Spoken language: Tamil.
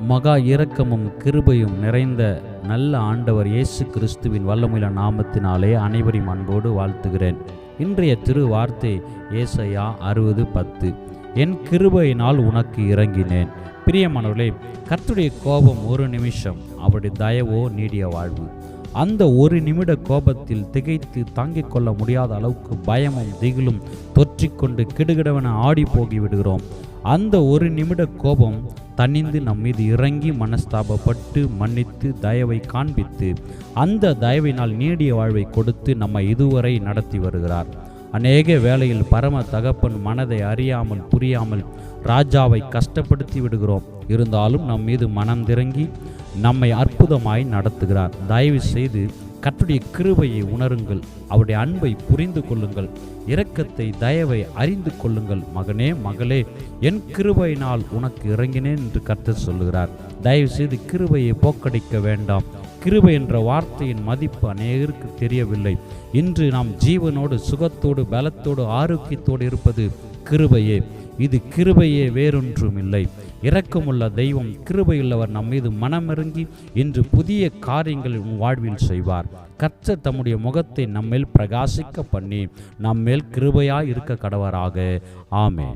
மகா இரக்கமும் கிருபையும் நிறைந்த நல்ல ஆண்டவர் இயேசு கிறிஸ்துவின் வல்லமுள்ள நாமத்தினாலே அனைவரையும் அன்போடு வாழ்த்துகிறேன். இன்றைய திரு வார்த்தை ஏசையா அறுபது பத்து. என் கிருபையினால் உனக்கு இறங்கினேன் பிரியமானவர்களே கர்த்துடைய கோபம் ஒரு நிமிஷம் அவருடைய தயவோ நீடிய வாழ்வு. அந்த ஒரு நிமிட கோபத்தில் திகைத்து தாங்கிக் கொள்ள முடியாத அளவுக்கு பயமும் திகிலும் தொற்றிக்கொண்டு கிடுகிடவென ஆடி போகி விடுகிறோம். அந்த ஒரு நிமிட கோபம் தனிந்து நம்மீது இறங்கி மனஸ்தாபப்பட்டு மன்னித்து தயவை காண்பித்து அந்த தயவினால் நீடிய வாழ்வை கொடுத்து நம்மை இதுவரை நடத்தி வருகிறார். அநேக வேளையில் பரம தகப்பன் மனதை அறியாமல் புரியாமல் ராஜாவை கஷ்டப்படுத்தி விடுகிறோம். இருந்தாலும் நம் மீது மனம் திறங்கி நம்மை அற்புதமாய் நடத்துகிறார். தயவு செய்து கற்றுடைய கிருபையை உணருங்கள். அவருடைய அன்பை புரிந்து கொள்ளுங்கள். இரக்கத்தை தயவை அறிந்து கொள்ளுங்கள். மகனே மகளே என் கிருபையினால் உனக்கு இறங்கினேன் என்று கர்த்தர் சொல்லுகிறார். தயவு செய்து கிருபையை போக்கடிக்க வேண்டாம். கிருபை என்ற வார்த்தையின் மதிப்பு அநேகருக்கு தெரியவில்லை. இன்று நாம் ஜீவனோடு சுகத்தோடு பலத்தோடு ஆரோக்கியத்தோடு இருப்பது கிருபையே. இது கிருபையே வேறொன்றும் இல்லை இரக்கமுள்ள தெய்வம் கிருபையுள்ளவர் நம் மீது மனமிறங்கி இன்று புதிய காரியங்களை உன் வாழ்வில் செய்வார். கர்த்தர் தம்முடைய முகத்தை நம்மேல் பிரகாசிக்க பண்ணி நம்மேல் கிருபையாய் இருக்க கடவராக. ஆமே